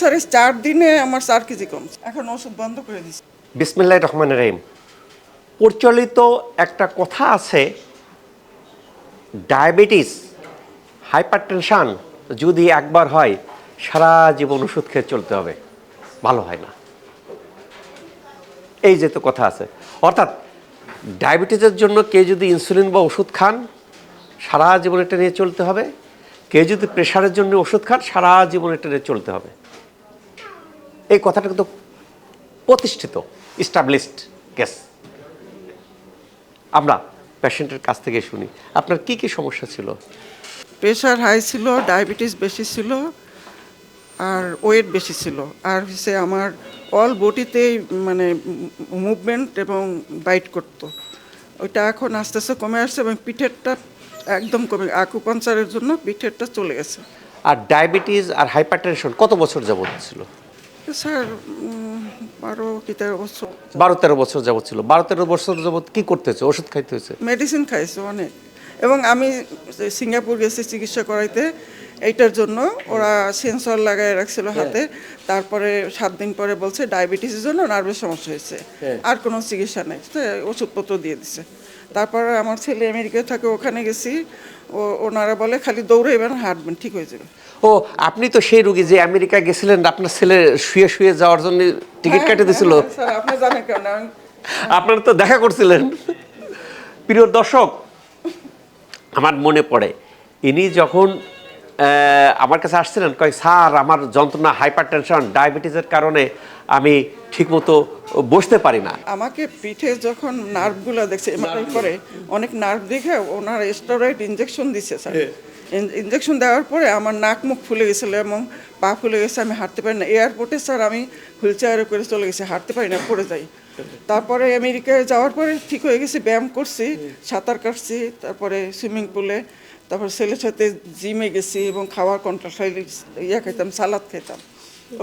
Service চার দিনে আমার চার কেজি কমছে। এখন ওষুধ বন্ধ করে দিচ্ছি বিসমিল্লাহ রহমান রহিম। প্রচলিত একটা কথা আছে, ডায়াবেটিস হাইপার টেনশন যদি একবার হয়, সারা জীবন ওষুধ খেয়ে চলতে হবে। ভালো হয় না। এই যে তো কথা আছে। অর্থাৎ ডায়াবেটিসের জন্য কেউ যদি ইনসুলিন বা ওষুধ খান, সারা জীবন এটা নিয়ে চলতে হবে। কেউ যদি প্রেশারের জন্য ওষুধ খান, সারা জীবন এটা চলতে হবে। এই কথাটা কিন্তু প্রতিষ্ঠিত ইস্টাবলিশড কেস আমরা পেশেন্টের কাছ থেকে শুনি, আপনার কি কি সমস্যা ছিল? প্রেশার হাই ছিল ডায়াবেটিস বেশি ছিল, আর ওয়েট বেশি ছিল। আর হচ্ছে আমার অল বডিতেই মানে মুভমেন্ট এবং বাইট করতো। ওইটা এখন আস্তে আস্তে কমে আসছে এবং পিঠেরটা একদম কমে আকুপাঞ্চারের জন্য পিঠেরটা চলে গেছে। আর ডায়াবেটিস আর হাইপারটেনশন কত বছর যাবত ছিল? স্যার বারো কি তেরো বছর। বারো তেরো বছর যাবত ছিল। বারো তেরো বছর যাবত কি করতে হয়েছে ওষুধ খাইতে হয়েছে? মেডিসিন খাইছে অনেক। এবং আমি সিঙ্গাপুর গেছি চিকিৎসা করাইতে এইটার জন্য ওরা সেন্সর লাগাই রাখছিল হাতে। তারপরে সাত দিন পরে বলছে ডায়াবেটিসের জন্য নার্ভের সমস্যা হয়েছে। আর কোনো চিকিৎসা নেই। ওষুধপত্র দিয়ে দিছে। তারপরে আমার ছেলে আমেরিকায় থাকে ওখানে গেছি। ও ওনারা বলে খালি দৌড়াইবেন হাঁটবেন ঠিক হয়ে যাবে। ও আপনি তো সেই রুগী যে আমেরিকা গেছিলেন আপনার ছেলে শুয়ে শুয়ে যাওয়ার জন্য টিকিট কেটে দিছিল? হ্যাঁ, আপনি জানেন কেন? আপনার তো দেখা করছিলেন। প্রিয় দর্শক আমার মনে পড়ে ইনি যখন আমার কাছে আসছিলেন কয় স্যার আমার যন্ত্রণা হাইপার টেনশন ডায়াবেটিসের কারণে আমি ঠিকমতো বসতে পারি না। আমাকে পিঠে যখন নার্ভগুলো দেখছে এমআরআই করে অনেক নার্ভ দেখে ওনার স্টেরয়েড ইনজেকশন দিছে স্যার। ইনজেকশন দেওয়ার পরে আমার নাক মুখ ফুলে গেছিল এবং পা ফুলে গেছে আমি হাঁটতে পারি না। এয়ারপোর্টে স্যার আমি হুইল চেয়ারে করে চলে গেছি হাঁটতে পারি না পড়ে যাই। তারপরে আমেরিকায় যাওয়ার পরে ঠিক হয়ে গেছি ব্যায়াম করছি সাঁতার কাটছি তারপরে সুইমিং পুলে তারপর ছেলের সাথে জিমে গেছি এবং খাওয়ার কন্ট্রাক্ট ইয়া খেতাম সালাদ খেতাম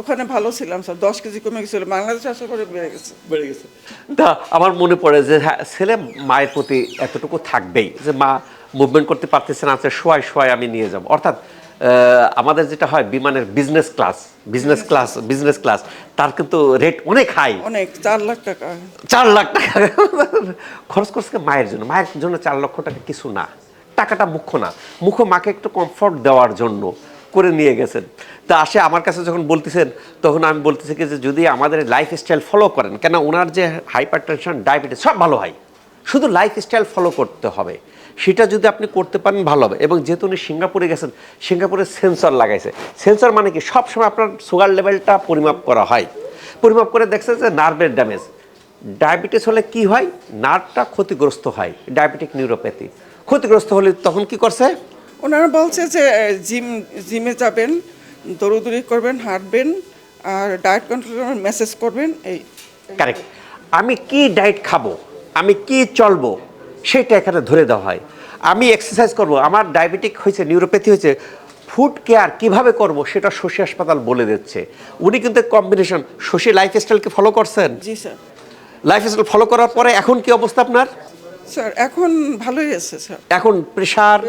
ওখানে ভালো ছিলাম স্যার দশ কেজি কমে গেছিল বাংলাদেশে আসার পরে বেড়ে গেছে। বেড়ে গেছে। তা আমার মনে পড়ে যে হ্যাঁ ছেলে মায়ের প্রতি এতটুকু থাকবেই যে মা মুভমেন্ট করতে পারতেছে না আছে শোয়াই শোয়াই আমি নিয়ে যাব। অর্থাৎ আমাদের যেটা হয় বিমানের business class business class business class তার কিন্তু রেট অনেক হাই অনেক চার লাখ টাকা। চার লাখ টাকা। খরচ করছে মায়ের জন্য? মায়ের জন্য চার লক্ষ টাকা কিছু না। টাকাটা মুখ্য না। মুখ্য মাকে একটু কমফর্ট দেওয়ার জন্য করে নিয়ে গেছেন। তা আসে আমার কাছে যখন বলতেছেন, তখন আমি বলতেছি কি যে, যদি আমাদের লাইফ স্টাইল ফলো করেন কেন ওনার যে হাইপার টেনশন ডায়াবেটিস সব ভালো হয় শুধু লাইফ স্টাইল ফলো করতে হবে। সেটা যদি আপনি করতে পারেন, ভালো হবে। এবং যেহেতু উনি সিঙ্গাপুরে গেছেন, সিঙ্গাপুরে সেন্সর লাগাইছে। সেন্সর মানে কি? সবসময় আপনার সুগার লেভেলটা পরিমাপ করা হয়। পরিমাপ করে দেখছে যে নার্ভের ড্যামেজ ডায়াবেটিস হলে কি হয়? নার্ভটা ক্ষতিগ্রস্ত হয়। ডায়াবেটিক নিউরোপ্যাথি ক্ষতিগ্রস্ত হলে তখন কি করছে? ওনারা বলছে যে জিম জিমে যাবেন দৌড়দৌড়ি করবেন হাঁটবেন আর ডায়েট কন্ট্রোল মেসেজ করবেন এই। কারেক্ট আমি কি ডায়েট খাব? আমি কি চলবো? সেটা এখানে ধরে দেওয়া হয়। আমি এক্সারসাইজ করব। আমার ডায়াবেটিক হয়েছে নিউরোপ্যাথি হয়েছে ফুড কেয়ার কীভাবে করব সেটা শশী হাসপাতাল বলে দিচ্ছে। উনি কিন্তু কম্বিনেশন শশী লাইফস্টাইলকে ফলো করছেন? জি স্যার। লাইফস্টাইল ফলো করার পরে এখন কি অবস্থা আপনার? স্যার এখন ভালোই আছে স্যার এখন Pressure,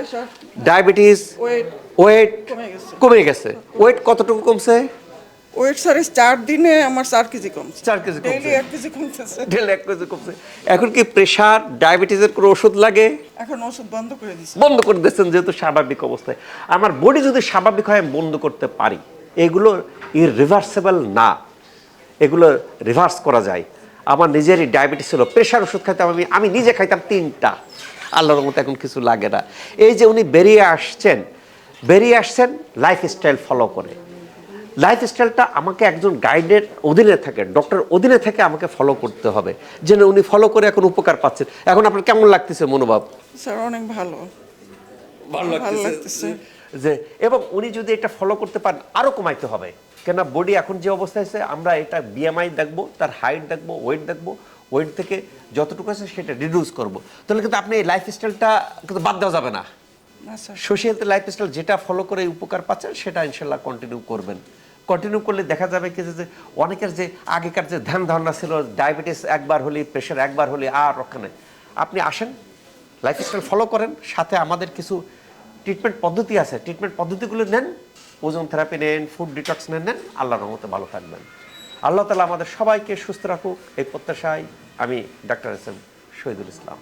ডায়াবেটিস ওয়েট ওয়েট কমে গেছে। ওয়েট কতটুকু কমছে? ওয়েট স্যার চার দিনে আমার চার কেজি কমছে। চার কেজি কমছে। এক কেজি কমতেছে ঢেলে এক কেজি কমছে। এখন কি প্রেশার ডায়াবেটিসের কোনো ওষুধ লাগে? এখন ওষুধ বন্ধ করে দিচ্ছে বন্ধ করে দিচ্ছেন যেহেতু স্বাভাবিক অবস্থায়। আমার বডি যদি স্বাভাবিক হয় আমি বন্ধ করতে পারি। এগুলো ইরিভার্সেবল না। এগুলো রিভার্স করা যায়। আমার নিজেরই ডায়াবেটিস ছিল প্রেশার ওষুধ খাইতাম আমি আমি নিজে খাইতাম তিনটা। আল্লাহর মতো এখন কিছু লাগে না। এই যে উনি বেরিয়ে আসছেন বেরিয়ে আসছেন লাইফস্টাইল ফলো করে। লাইফস্টাইলটা আমাকে একজন গাইডের অধীনে থাকে ডক্টর অধীনে থেকে আমাকে ফলো করতে হবে। যেন উনি ফলো করে এখন উপকার পাচ্ছেন। এখন আপনার কেমন লাগতেছে মনোভাব? স্যার অনেক ভালো। ভালো ভালো লাগতেছে। যে এবং উনি যদি এটা ফলো করতে পারেন আরও কমাইতে হবে। কেন বডি এখন যে অবস্থায় আছে আমরা এটা বিএমআই দেখব তার হাইট দেখব ওয়েট দেখব ওয়েট থেকে যতটুকু আছে সেটা রিডিউস করব। তাহলে কিন্তু আপনি এই লাইফস্টাইলটা কিন্তু বাদ দেওয়া যাবে না। সোশ্যাল লাইফস্টাইল যেটা ফলো করে উপকার পাচ্ছেন সেটা ইনশাল্লাহ কন্টিনিউ করবেন। কন্টিনিউ করলে দেখা যাবে কি যে অনেকের যে আগেকার যে ধ্যান ধারণা ছিল ডায়াবেটিস একবার হলে প্রেশার একবার হলে আর রক্ষা নেই। আপনি আসেন লাইফস্টাইল ফলো করেন সাথে আমাদের কিছু ট্রিটমেন্ট পদ্ধতি আছে। ট্রিটমেন্ট পদ্ধতিগুলো নেন ওজন থেরাপি নেন ফুড ডিটক্স নেন নেন, আল্লাহর রহমতে ভালো থাকবেন। আল্লাহ তালা আমাদের সবাইকে সুস্থ রাখুক, এই প্রত্যাশায় আমি doctor S M Shahidul Islam.